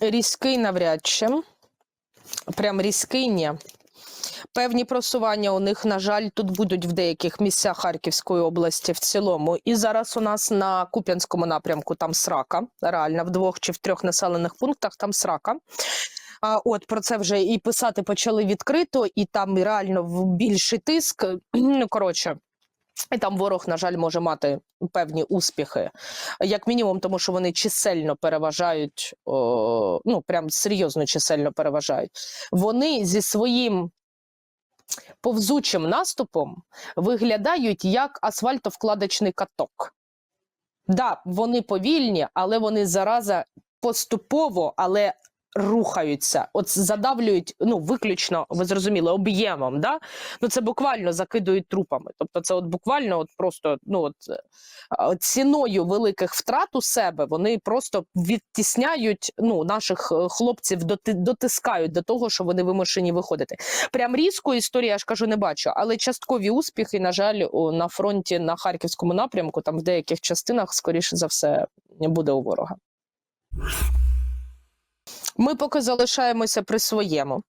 різкий навряд чи. Прям різкий ні. Певні просування у них, на жаль, тут будуть в деяких місцях Харківської області в цілому. І зараз у нас на Куп'янському напрямку там срака. Реально, в двох чи в трьох населених пунктах там срака. А от про це вже і писати почали відкрито, і там реально більший тиск. Ну коротше. І там ворог, на жаль, може мати певні успіхи, як мінімум, тому що вони чисельно переважають, о, ну прям серйозно чисельно переважають. Вони зі своїм повзучим наступом виглядають як асфальтовкладочний каток. Да, вони повільні, але вони зараза поступово, але рухаються. От задавлюють, ну виключно, ви зрозуміли, об'ємом. Да? Ну це буквально закидують трупами. Тобто, це от буквально, от просто ну от е, ціною великих втрат у себе вони просто відтісняють ну наших е, хлопців, доти, дотискають до того, що вони вимушені виходити. Прям різку історію, я ж кажу, не бачу, але часткові успіхи, на жаль, на фронті на харківському напрямку, там в деяких частинах, скоріше за все, буде у ворога. Ми поки залишаємося при своєму.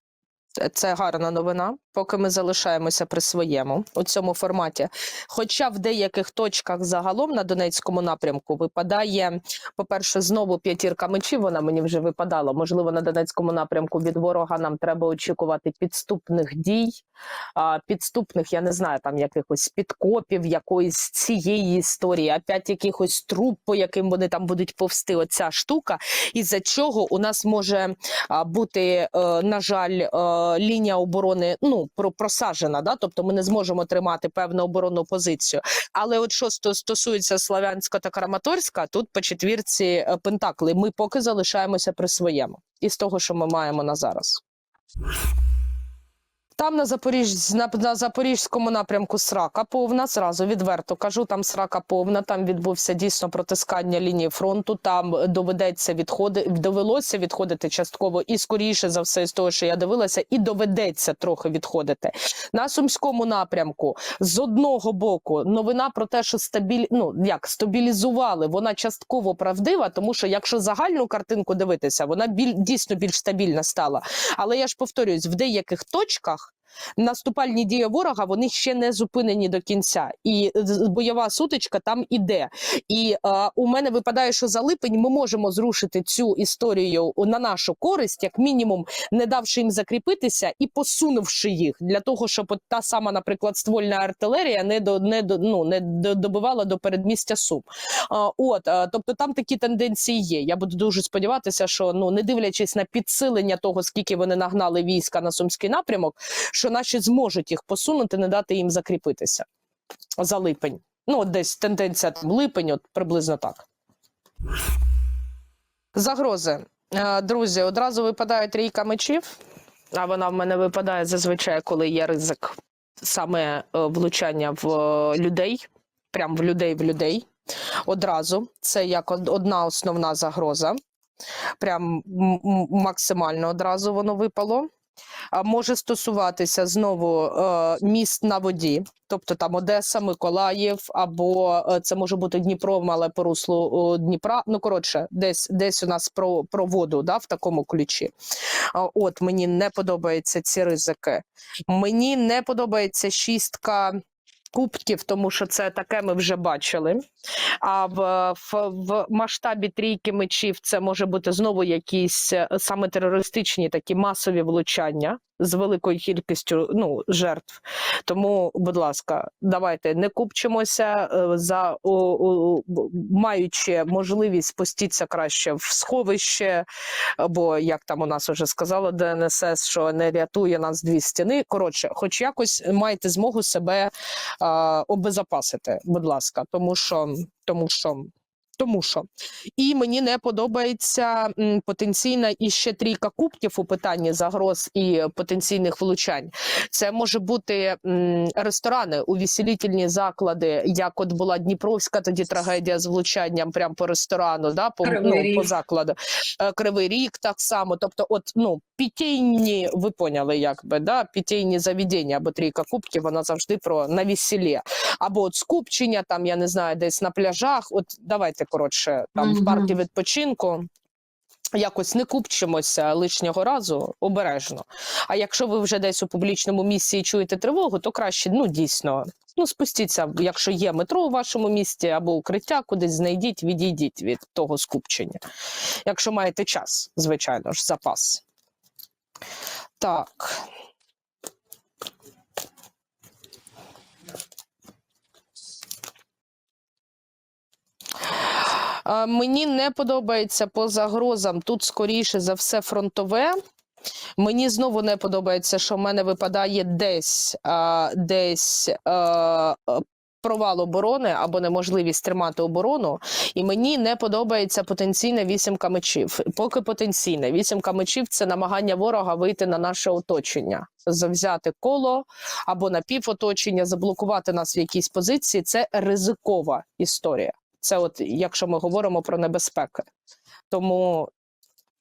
Це- гарна новина. Поки ми залишаємося при своєму у цьому форматі. Хоча в деяких точках загалом на Донецькому напрямку випадає, по-перше, знову п'ятірка мечів. Вона мені вже випадала. Можливо, на Донецькому напрямку від ворога нам треба очікувати підступних дій, підступних, я не знаю, там якихось підкопів, якоїсь цієї історії, опять якихось труп, по яким вони там будуть повсти. Оця штука, із-за чого у нас може бути, е, на жаль, е, лінія оборони ну просажена, да? тобто ми не зможемо тримати певну оборонну позицію. Але от що стосується Славянська та Краматорська, тут по четвірці е, Пентакли ми поки залишаємося при своєму із того, що ми маємо на зараз. Там на Запоріж... на, на Запорізькому напрямку срака повна. Зразу відверто кажу, там срака повна. Там відбувся дійсно протискання лінії фронту. Там доведеться відходи, довелося відходити частково і скоріше за все з того, що я дивилася, і доведеться трохи відходити. На сумському напрямку з одного боку новина про те, що стабіль... ну, як стабілізували, вона частково правдива, тому що якщо загальну картинку дивитися, вона біль... дійсно більш стабільна стала. Але я ж повторюсь, в деяких точках. Наступальні дії ворога вони ще не зупинені до кінця, і з- бойова сутичка там іде. І е, у мене випадає, що за липень ми можемо зрушити цю історію на нашу користь, як мінімум, не давши їм закріпитися і посунувши їх для того, щоб та сама, наприклад, ствольна артилерія не до не до ну не до- добивала до передмістя Сум. А, от, а, тобто там такі тенденції є. Я буду дуже сподіватися, що ну не дивлячись на підсилення того, скільки вони нагнали війська на сумський напрямок, що наші зможуть їх посунути, не дати їм закріпитися за липень. Ну, от десь тенденція там липень, от приблизно так. Загрози. Е, Друзі, одразу випадає трійка мечів, а вона в мене випадає зазвичай, коли є ризик саме е, влучання в е, людей, прям в людей в людей. Одразу це як одна основна загроза. Прям максимально одразу воно випало. Може стосуватися знову е, міст на воді, тобто там Одеса, Миколаїв, або е, це може бути Дніпро, але по руслу Дніпра. Ну коротше, десь десь у нас про, про воду да, в такому ключі. От мені не подобаються ці ризики. Мені не подобається шістка. Кубків, тому що це таке ми вже бачили. А в, в, в масштабі трійки мечів це може бути знову якісь е, саме терористичні такі масові влучання з великою кількістю ну, жертв. Тому, будь ласка, давайте не купчимося е, за о, о, маючи можливість спуститися краще в сховище, бо як там у нас вже сказала ДНСС, що не рятує нас дві стіни. Коротше, хоч якось маєте змогу себе а, обезопасити, будь ласка, тому що, тому що. Тому що і мені не подобається потенційна і ще трійка кубків у питанні загроз і потенційних влучань. Це може бути ресторани, увеселітельні заклади, як от була Дніпровська тоді трагедія з влучанням прямо по ресторану, да, по, ну, по закладу. Е, Кривий Ріг так само. Тобто, от ну пітейні, ви поняли, якби да, пітейні заведення або трійка кубків, вона завжди про на весіллі. Або от скупчення, там я не знаю, десь на пляжах. От давайте коротше, там в парку відпочинку. Якось не купчимося лишнього разу обережно. А якщо ви вже десь у публічному місці і чуєте тривогу, то краще ну дійсно ну спустіться, якщо є метро у вашому місті або укриття, кудись знайдіть, відійдіть від того скупчення. Якщо маєте час, звичайно ж, запас. Так. Мені не подобається по загрозам. Тут скоріше за все фронтове. Мені знову не подобається, що в мене випадає десь, а, десь а, провал оборони або неможливість тримати оборону. І мені не подобається потенційна вісімка мечів. Поки потенційна вісімка мечів це намагання ворога вийти на наше оточення, завзяти коло або напівоточення, заблокувати нас в якійсь позиції. Це ризикова історія. Це, от якщо ми говоримо про небезпеки. Тому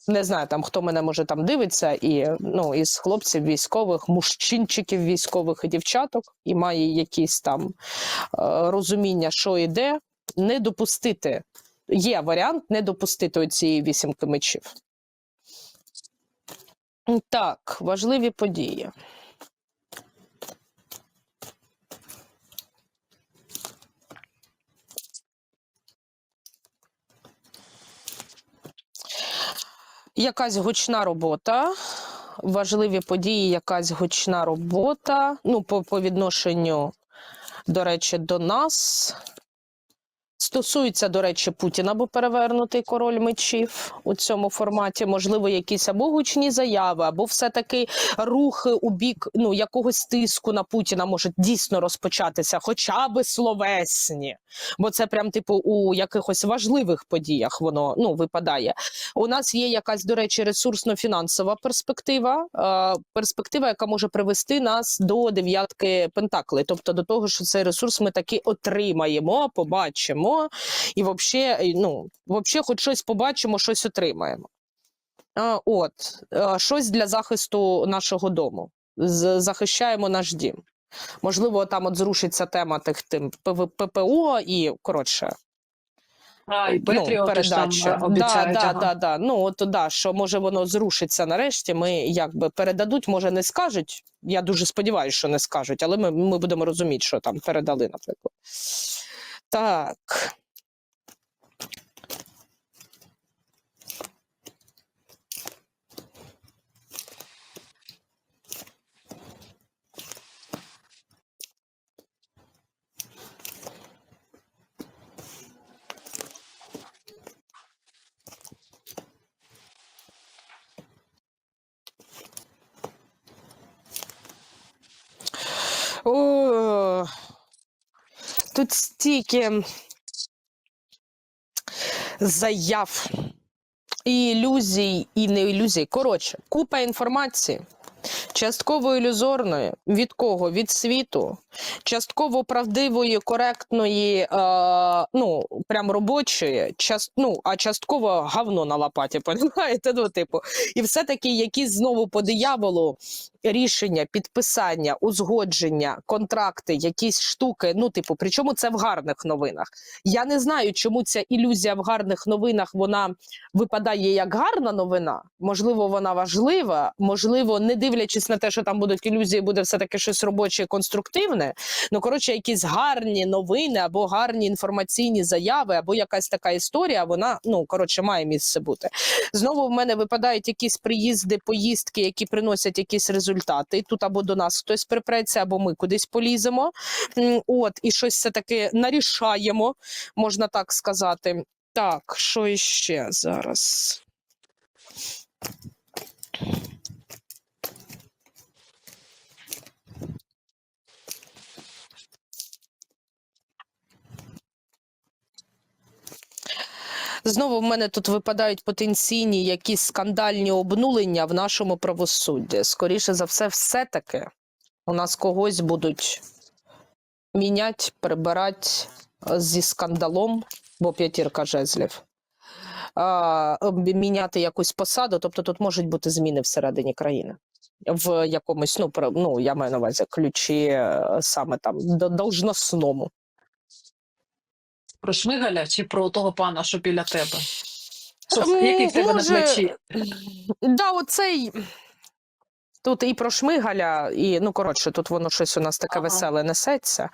не знаю там, хто мене може там дивиться, і ну із хлопців військових, мужчинчиків військових і дівчаток, і має якісь там е, розуміння, що йде, не допустити. Є варіант не допустити оцієї вісімки мечів. Так, важливі події. Якась гучна робота, важливі події, якась гучна робота. Ну, по, по відношенню, до речі, до нас. Стосується, до речі, Путіна, бо перевернутий король мечів у цьому форматі. Можливо, якісь або гучні заяви, або все-таки рухи у бік ну, якогось тиску на Путіна можуть дійсно розпочатися, хоча би словесні. Бо це прям, типу, у якихось важливих подіях воно ну, випадає. У нас є якась, до речі, ресурсно-фінансова перспектива, е, перспектива, яка може привести нас до дев'ятки пентаклей, тобто до того, що цей ресурс ми таки отримаємо, побачимо, і взагалі, ну, вообще хоч щось побачимо, щось отримаємо. От, е, щось для захисту нашого дому. Захищаємо наш дім. Можливо, там от зрушиться тема тих тим ППО і коротше А, і ну, Петріоти там передача. е, да, да, да, да. Ну от да, що може воно зрушиться нарешті. Ми якби передадуть, може не скажуть. Я дуже сподіваюся, що не скажуть, але ми, ми будемо розуміти, що там передали, наприклад. Так. О, тут стільки заяв, і ілюзій, і не ілюзій. Коротше, купа інформації. Частково ілюзорної, від кого? Від світу, частково правдивої, коректної, е, ну, прям робочої, част, ну, а частково говно на лопаті, понімаєте? Ну, типу. І все-таки якісь знову по дияволу рішення, підписання, узгодження, контракти, якісь штуки. Ну, типу, причому це в гарних новинах. Я не знаю, чому ця ілюзія в гарних новинах вона випадає як гарна новина. Можливо, вона важлива, можливо, не дивлячись на те, що там будуть ілюзії, буде все таки щось робоче, конструктивне. Ну коротше, якісь гарні новини або гарні інформаційні заяви, або якась така історія. Вона ну коротше має місце бути. Знову в мене випадають якісь приїзди, поїздки, які приносять якісь результати. І тут або до нас хтось припреться, або ми кудись поліземо. От і щось все таки нарішаємо, можна так сказати. Так, що іще зараз? Знову в мене тут випадають потенційні якісь скандальні обнулення в нашому правосудді. Скоріше за все, все-таки у нас когось будуть міняти, прибирати зі скандалом, бо п'ятірка жезлів. Міняти якусь посаду, тобто тут можуть бути зміни всередині країни. В якомусь, ну, ну я маю на увазі ключі е, саме там до должносному. Про Шмигаля чи про того пана, що біля тебе? Що, який в тебе на плечі? Да, оцей. Тут і про Шмигаля, і ну коротше, тут воно щось у нас таке Ага. веселе несеться.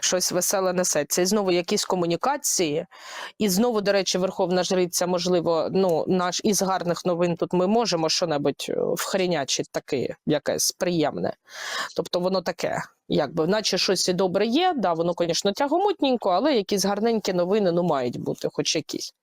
Щось веселе несеться. І знову якісь комунікації. І знову, до речі, Верховна Жриця, можливо, ну, наш із гарних новин тут ми можемо що-небудь е, вхренячить таке, якесь приємне. Тобто воно таке, якби, наче щось і добре є. Да, воно, звісно, тягомутненько, але якісь гарненькі новини ну, мають бути, хоч якісь.